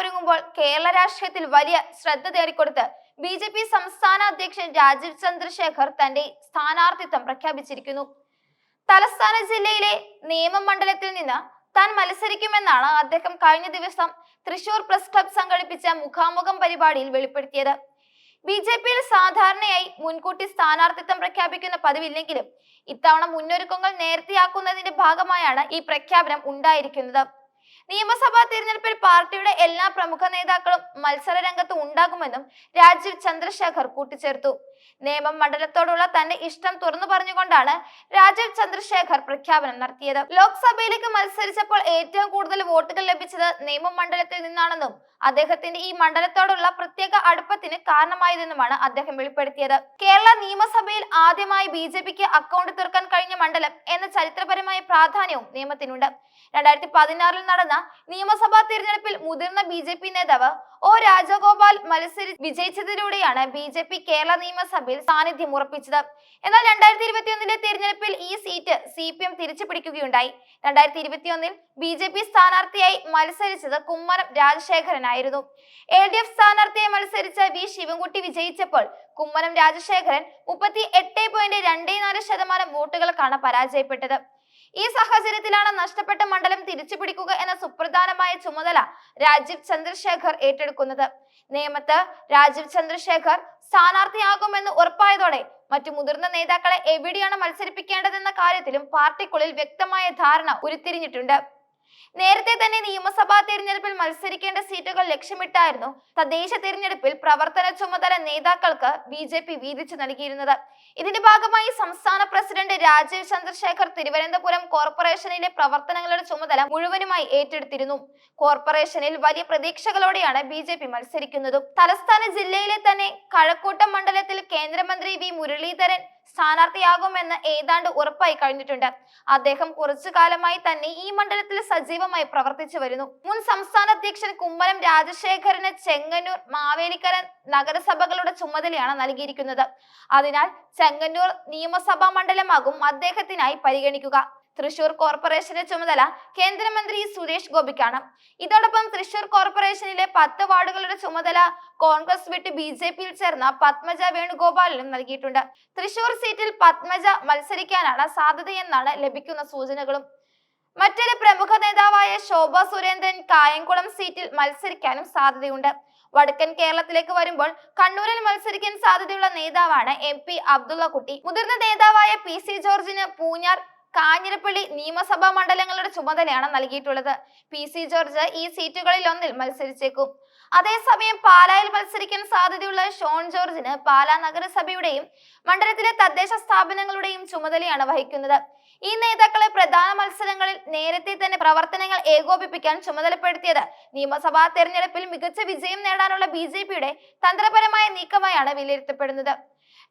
ഒരുങ്ങുമ്പോൾ കേരള രാഷ്ട്രീയത്തിൽ വലിയ ശ്രദ്ധ തേടിക്കൊടുത്ത് ബി ജെ പി സംസ്ഥാന അധ്യക്ഷൻ രാജീവ് ചന്ദ്രശേഖർ തന്റെ സ്ഥാനാർത്ഥിത്വം പ്രഖ്യാപിച്ചിരിക്കുന്നു. തലസ്ഥാന ജില്ലയിലെ നിയമമണ്ഡലത്തിൽ നിന്ന് താൻ മത്സരിക്കുമെന്നാണ് അദ്ദേഹം കഴിഞ്ഞ ദിവസം തൃശൂർ പ്രസ് ക്ലബ് സംഘടിപ്പിച്ച മുഖാമുഖം പരിപാടിയിൽ വെളിപ്പെടുത്തിയത്. ബി ജെ പിയിൽ സാധാരണയായി മുൻകൂട്ടി സ്ഥാനാർത്ഥിത്വം പ്രഖ്യാപിക്കുന്ന പതിവില്ലെങ്കിലും ഇത്തവണ മുന്നൊരുക്കങ്ങൾ നേരത്തെയാക്കുന്നതിന്റെ ഭാഗമായാണ് ഈ പ്രഖ്യാപനം ഉണ്ടായിരിക്കുന്നത്. നിയമസഭാ തിരഞ്ഞെടുപ്പിൽ പാർട്ടിയുടെ എല്ലാ പ്രമുഖ നേതാക്കളും മത്സര രംഗത്ത് ഉണ്ടാകുമെന്നും രാജീവ് ചന്ദ്രശേഖർ കൂട്ടിച്ചേർത്തു. നേമം മണ്ഡലത്തോടുള്ള തന്റെ ഇഷ്ടം തുറന്നു പറഞ്ഞുകൊണ്ടാണ് രാജീവ് ചന്ദ്രശേഖർ പ്രഖ്യാപനം നടത്തിയത്. ലോക്സഭയിലേക്ക് മത്സരിച്ചപ്പോൾ ഏറ്റവും കൂടുതൽ വോട്ടുകൾ ലഭിച്ചത് നിയമം മണ്ഡലത്തിൽ നിന്നാണെന്നും അദ്ദേഹത്തിന്റെ ഈ മണ്ഡലത്തോടുള്ള പ്രത്യേക അടുപ്പത്തിന് കാരണമായതെന്നുമാണ് അദ്ദേഹം വെളിപ്പെടുത്തിയത്. കേരള നിയമസഭയിൽ ആദ്യമായി ബി ജെ പിക്ക് അക്കൗണ്ട് തുറക്കാൻ കഴിഞ്ഞ മണ്ഡലം എന്ന ചരിത്രപരമായ പ്രാധാന്യവും നിയമത്തിനുണ്ട്. രണ്ടായിരത്തി പതിനാറിൽ നടന്ന നിയമസഭാ തിരഞ്ഞെടുപ്പിൽ മുതിർന്ന ബി നേതാവ് ഒ രാജഗോപാൽ മത്സരി വിജയിച്ചതിലൂടെയാണ് ബി കേരള പി നിയമസഭയിൽ സാന്നിധ്യം ഉറപ്പിച്ചത്. എന്നാൽ രണ്ടായിരത്തി ഇരുപത്തിയൊന്നിലെ തിരഞ്ഞെടുപ്പിൽ ഈ സീറ്റ് സി പി എം തിരിച്ചു പിടിക്കുകയുണ്ടായി രണ്ടായിരത്തി ഇരുപത്തിയൊന്നിൽ ബി ജെ പി സ്ഥാനാർത്ഥിയായി മത്സരിച്ചത് കുമ്മനം രാജശേഖരനായിരുന്നു. എൽ ഡി എഫ് സ്ഥാനാർത്ഥിയായി മത്സരിച്ച വി ശിവൻകുട്ടി വിജയിച്ചപ്പോൾ കുമ്മനം രാജശേഖരൻ മുപ്പത്തി എട്ട് പോയിന്റ് രണ്ടേ നാല് ശതമാനം വോട്ടുകൾക്കാണ് പരാജയപ്പെട്ടത്. ഈ സാഹചര്യത്തിലാണ് നഷ്ടപ്പെട്ട മണ്ഡലം തിരിച്ചുപിടിക്കുക എന്ന സുപ്രധാനമായ ചുമതല രാജീവ് ചന്ദ്രശേഖർ ഏറ്റെടുക്കുന്നത്. നേമത്ത് രാജീവ് ചന്ദ്രശേഖർ സ്ഥാനാർത്ഥിയാകുമെന്ന് ഉറപ്പായതോടെ മറ്റു മുതിർന്ന നേതാക്കളെ എവിടെയാണ് മത്സരിപ്പിക്കേണ്ടതെന്ന കാര്യത്തിലും പാർട്ടിക്കുള്ളിൽ വ്യക്തമായ ധാരണ ഉരുത്തിരിഞ്ഞിട്ടുണ്ട്. നേരത്തെ തന്നെ നിയമസഭാ തിരഞ്ഞെടുപ്പിൽ മത്സരിക്കേണ്ട സീറ്റുകൾ ലക്ഷ്യമിട്ടായിരുന്നു തദ്ദേശ തിരഞ്ഞെടുപ്പിൽ പ്രവർത്തന ചുമതല നേതാക്കൾക്ക് ബി ജെ പി വീതിച്ചു നൽകിയിരുന്നത്. ഇതിന്റെ ഭാഗമായി സംസ്ഥാന പ്രസിഡന്റ് രാജീവ് ചന്ദ്രശേഖർ തിരുവനന്തപുരം കോർപ്പറേഷനിലെ പ്രവർത്തനങ്ങളുടെ ചുമതല മുഴുവനുമായി ഏറ്റെടുത്തിരുന്നു. കോർപ്പറേഷനിൽ വലിയ പ്രതീക്ഷകളോടെയാണ് ബി ജെ പി മത്സരിക്കുന്നതും. തലസ്ഥാന ജില്ലയിലെ തന്നെ കഴക്കൂട്ടം മണ്ഡലത്തിൽ കേന്ദ്രമന്ത്രി വി മുരളീധരൻ സ്ഥാനാർത്ഥിയാകുമെന്ന് ഏതാണ്ട് ഉറപ്പായി കഴിഞ്ഞിട്ടുണ്ട്. അദ്ദേഹം കുറച്ചു കാലമായി തന്നെ ഈ മണ്ഡലത്തിൽ സജീവമായി പ്രവർത്തിച്ചു വരുന്നു. മുൻ സംസ്ഥാന അധ്യക്ഷൻ കുമ്മനം രാജശേഖരന് ചെങ്ങന്നൂർ മാവേലിക്കര നഗരസഭകളുടെ ചുമതലയാണ് നൽകിയിരിക്കുന്നത്. അതിനാൽ ചെങ്ങന്നൂർ നിയമസഭാ മണ്ഡലമാകും അദ്ദേഹത്തിനായി പരിഗണിക്കുക. തൃശൂർ കോർപ്പറേഷന്റെ ചുമതല കേന്ദ്രമന്ത്രി സുരേഷ് ഗോപിക്കാണ്. ഇതോടൊപ്പം തൃശൂർ കോർപ്പറേഷനിലെ പത്ത് വാർഡുകളുടെ ചുമതല കോൺഗ്രസ് വിട്ട് ബി ജെ പിയിൽ ചേർന്ന പത്മജ വേണുഗോപാലിനും നൽകിയിട്ടുണ്ട്. തൃശൂർ സീറ്റിൽ പത്മജ മത്സരിക്കാനാണ് സാധ്യതയെന്നാണ് ലഭിക്കുന്ന സൂചനകളും. മറ്റൊരു പ്രമുഖ നേതാവായ ശോഭ സുരേന്ദ്രൻ കായംകുളം സീറ്റിൽ മത്സരിക്കാനും സാധ്യതയുണ്ട്. വടക്കൻ കേരളത്തിലേക്ക് വരുമ്പോൾ കണ്ണൂരിൽ മത്സരിക്കാൻ സാധ്യതയുള്ള നേതാവാണ് എം പി അബ്ദുള്ള കുട്ടി മുതിർന്ന നേതാവായ പി സി ജോർജിന് പൂഞ്ഞാർ കാഞ്ഞിരപ്പള്ളി നിയമസഭാ മണ്ഡലങ്ങളുടെ ചുമതലയാണ് നൽകിയിട്ടുള്ളത്. പി സി ജോർജ് ഈ സീറ്റുകളിൽ ഒന്നിൽ മത്സരിച്ചേക്കും. അതേസമയം പാലായിൽ മത്സരിക്കാൻ സാധ്യതയുള്ള ഷോൺ ജോർജിന് പാലാ നഗരസഭയുടെയും മണ്ഡലത്തിലെ തദ്ദേശ സ്ഥാപനങ്ങളുടെയും ചുമതലയാണ് വഹിക്കുന്നത്. ഈ നേതാക്കളെ പ്രധാന മത്സരങ്ങളിൽ നേരത്തെ പ്രവർത്തനങ്ങൾ ഏകോപിപ്പിക്കാൻ ചുമതലപ്പെടുത്തിയത്. നിയമസഭാ തെരഞ്ഞെടുപ്പിൽ മികച്ച വിജയം നേടാനുള്ള ബി തന്ത്രപരമായ നീക്കമായാണ് വിലയിരുത്തപ്പെടുന്നത്.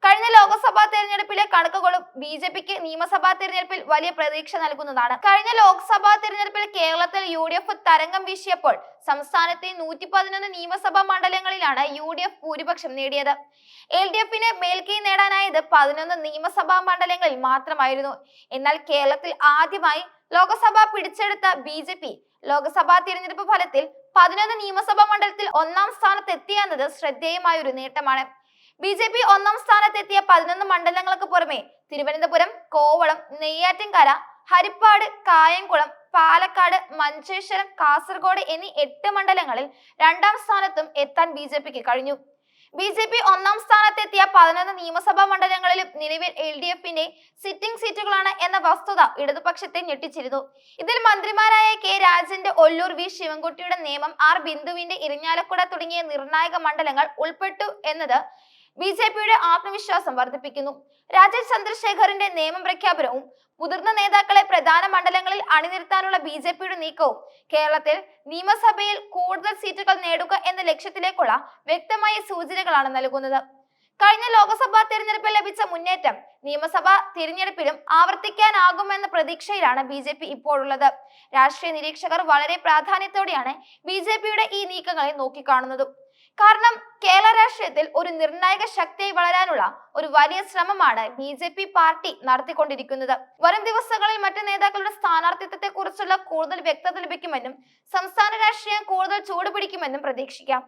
കഴിഞ്ഞ ലോക്സഭാ തെരഞ്ഞെടുപ്പിലെ കണക്കുകളും ബി ജെ പിക്ക് നിയമസഭാ തെരഞ്ഞെടുപ്പിൽ വലിയ പ്രതീക്ഷ നൽകുന്നതാണ്. കഴിഞ്ഞ ലോക്സഭാ തെരഞ്ഞെടുപ്പിൽ കേരളത്തിൽ യു ഡി എഫ് തരംഗം വീശിയപ്പോൾ സംസ്ഥാനത്തെ നൂറ്റി പതിനൊന്ന് നിയമസഭാ മണ്ഡലങ്ങളിലാണ് യു ഡി എഫ് ഭൂരിപക്ഷം നേടിയത്. എൽ ഡി എഫിന് മേൽക്കൈ നേടാനായത് പതിനൊന്ന് നിയമസഭാ മണ്ഡലങ്ങളിൽ മാത്രമായിരുന്നു. എന്നാൽ കേരളത്തിൽ ആദ്യമായി ലോക്സഭ പിടിച്ചെടുത്ത ബി ജെ പി ലോക്സഭാ തിരഞ്ഞെടുപ്പ് ഫലത്തിൽ പതിനൊന്ന് നിയമസഭാ മണ്ഡലത്തിൽ ഒന്നാം സ്ഥാനത്ത് എന്നത് ശ്രദ്ധേയമായ ഒരു നേട്ടമാണ്. ബി ജെ പി ഒന്നാം സ്ഥാനത്തെത്തിയ പതിനൊന്ന് മണ്ഡലങ്ങൾക്ക് പുറമെ തിരുവനന്തപുരം കോവളം നെയ്യാറ്റിൻകര ഹരിപ്പാട് കായംകുളം പാലക്കാട് മഞ്ചേശ്വരം കാസർഗോഡ് എന്നീ എട്ട് മണ്ഡലങ്ങളിൽ രണ്ടാം സ്ഥാനത്തും എത്താൻ ബി കഴിഞ്ഞു. ബി ജെ പി ഒന്നാം സ്ഥാനത്തെത്തിയ പതിനൊന്ന് നിയമസഭാ മണ്ഡലങ്ങളിലും നിലവിൽ എൽ ഡി എഫിന്റെ സിറ്റിംഗ് സീറ്റുകളാണ് എന്ന വസ്തുത ഇടതുപക്ഷത്തെ ഞെട്ടിച്ചിരുന്നു. ഇതിൽ മന്ത്രിമാരായ കെ രാജന്റെ ഒല്ലൂർ വി ശിവൻകുട്ടിയുടെ നിയമം ആർ ബിന്ദുവിന്റെ ഇരിഞ്ഞാലക്കുട തുടങ്ങിയ നിർണായക മണ്ഡലങ്ങൾ ഉൾപ്പെട്ടു എന്നത് ബി ജെ പിയുടെ ആത്മവിശ്വാസം വർദ്ധിപ്പിക്കുന്നു. രാജേഷ് ചന്ദ്രശേഖറിന്റെ നിയമം പ്രഖ്യാപനവും മുതിർന്ന നേതാക്കളെ പ്രധാന മണ്ഡലങ്ങളിൽ അണിനിരത്താനുള്ള ബി ജെ പിയുടെ നീക്കവും കേരളത്തിൽ നിയമസഭയിൽ കൂടുതൽ സീറ്റുകൾ നേടുക എന്ന ലക്ഷ്യത്തിലേക്കുള്ള വ്യക്തമായ സൂചനകളാണ് നൽകുന്നത്. കഴിഞ്ഞ ലോക്സഭാ തെരഞ്ഞെടുപ്പിൽ ലഭിച്ച മുന്നേറ്റം നിയമസഭാ തിരഞ്ഞെടുപ്പിലും ആവർത്തിക്കാനാകുമെന്ന പ്രതീക്ഷയിലാണ് ബി ജെ പി ഇപ്പോഴുള്ളത്. രാഷ്ട്രീയ നിരീക്ഷകർ വളരെ പ്രാധാന്യത്തോടെയാണ് ബി ജെ പിയുടെ ഈ നീക്കങ്ങളെ നോക്കിക്കാണുന്നത്. കാരണം കേരള രാഷ്ട്രീയത്തിൽ ഒരു നിർണായക ശക്തിയായി വളരാനുള്ള ഒരു വലിയ ശ്രമമാണ് ബി ജെ പി പാർട്ടി നടത്തിക്കൊണ്ടിരിക്കുന്നത്. വരും ദിവസങ്ങളിൽ മറ്റ് നേതാക്കളുടെ സ്ഥാനാർത്ഥിത്വത്തെ കുറിച്ചുള്ള കൂടുതൽ വ്യക്തത ലഭിക്കുമെന്നും സംസ്ഥാന രാഷ്ട്രീയം കൂടുതൽ ചൂടുപിടിക്കുമെന്നും പ്രതീക്ഷിക്കാം.